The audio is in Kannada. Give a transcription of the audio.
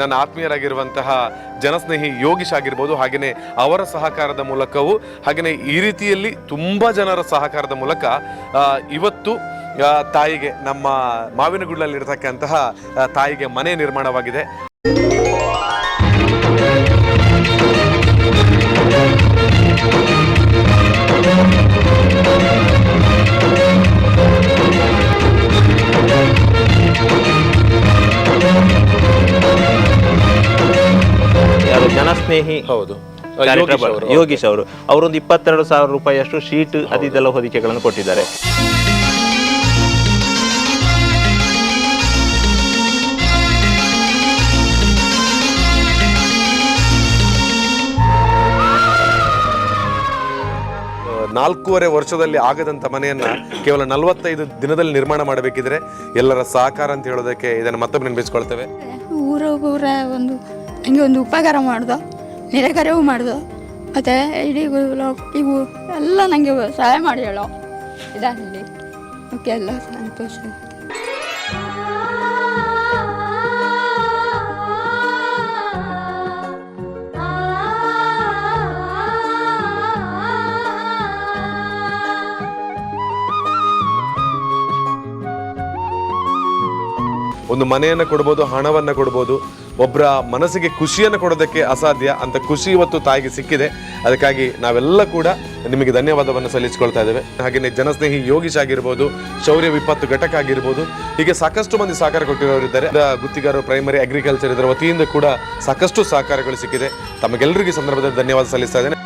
ನನ್ನ ಆತ್ಮೀಯರಾಗಿರುವಂತಹ ಜನಸ್ನೇಹಿ ಯೋಗೀಶ್ ಆಗಿರ್ಬೋದು ಹಾಗೆಯೇ ಅವರ ಸಹಕಾರದ ಮೂಲಕವೂ ಹಾಗೆಯೇ ಈ ರೀತಿಯಲ್ಲಿ ತುಂಬ ಜನರ ಸಹಕಾರದ ಮೂಲಕ ಇವತ್ತು ತಾಯಿಗೆ ನಮ್ಮ ಮಾವಿನಗುಡ್ಲಲ್ಲಿರ್ತಕ್ಕಂತಹ ಆ, ತಾಯಿಗೆ ಮನೆ ನಿರ್ಮಾಣವಾಗಿದೆ. ಜನಸ್ನೇಹಿ ಹೌದು. ಕಾರ್ಯಕ್ರಮ ಯೋಗೀಶ್ ಅವರು ಅವರೊಂದು ಇಪ್ಪತ್ತೆರಡು ಸಾವಿರ ರೂಪಾಯಿಯಷ್ಟು ಶೀಟ್ ಅದಿದೆಲ್ಲ ಹೊದಿಕೆಗಳನ್ನು ಕೊಟ್ಟಿದ್ದಾರೆ. ನಾಲ್ಕೂವರೆ ವರ್ಷದಲ್ಲಿ ಆಗದಂತ ಮನೆಯನ್ನ ಕೇವಲ ನಲವತ್ತೈದು ದಿನದಲ್ಲಿ ನಿರ್ಮಾಣ ಮಾಡಬೇಕಿದ್ರೆ ಎಲ್ಲರ ಸಹಕಾರ ಅಂತ ಹೇಳೋದಕ್ಕೆ ಇದನ್ನು ಮತ್ತೊಮ್ಮೆ ನೆನಪಿಸ್ಕೊಳ್ತೇವೆ. ಊರ ಊರ ಒಂದು ನನಗೆ ಒಂದು ಉಪಕಾರ ಮಾಡ್ದು ನಿರಾಕಾರವೂ ಮಾಡ್ದು. ಮತ್ತು ಇಡೀ ಇವು ಎಲ್ಲ ನನಗೆ ಸಹಾಯ ಮಾಡಿ ಹೇಳೋ. ಇದಾಗಲಿ. ಓಕೆ, ಎಲ್ಲ ಸಂತೋಷ. ಒಂದು ಮನೆಯನ್ನು ಕೊಡ್ಬೋದು, ಹಣವನ್ನು ಕೊಡ್ಬೋದು ಒಬ್ಬರ ಮನಸ್ಸಿಗೆ ಖುಷಿಯನ್ನು ಕೊಡೋದಕ್ಕೆ ಅಸಾಧ್ಯ ಅಂತ ಖುಷಿ ಇವತ್ತು ತಾಯಿಗೆ ಸಿಕ್ಕಿದೆ. ಅದಕ್ಕಾಗಿ ನಾವೆಲ್ಲ ಕೂಡ ನಿಮಗೆ ಧನ್ಯವಾದವನ್ನು ಸಲ್ಲಿಸಿಕೊಳ್ತಾ ಇದ್ದೇವೆ. ಹಾಗೆಯೇ ಜನಸ್ನೇಹಿ ಯೋಗೀಶ್ ಆಗಿರ್ಬೋದು, ಶೌರ್ಯ ವಿಪತ್ತು ಘಟಕ ಆಗಿರ್ಬೋದು, ಹೀಗೆ ಸಾಕಷ್ಟು ಮಂದಿ ಸಹಕಾರ ಕೊಟ್ಟಿರೋರಿದ್ದಾರೆ. ಗುತ್ತಿಗಾರರು ಪ್ರೈಮರಿ ಅಗ್ರಿಕಲ್ಚರ್ ಇದರ ವತಿಯಿಂದ ಕೂಡ ಸಾಕಷ್ಟು ಸಹಕಾರಗಳು ಸಿಕ್ಕಿದೆ. ತಮಗೆಲ್ಲರಿಗೂ ಸಂದರ್ಭದಲ್ಲಿ ಧನ್ಯವಾದ ಸಲ್ಲಿಸ್ತಾ ಇದ್ದೇನೆ.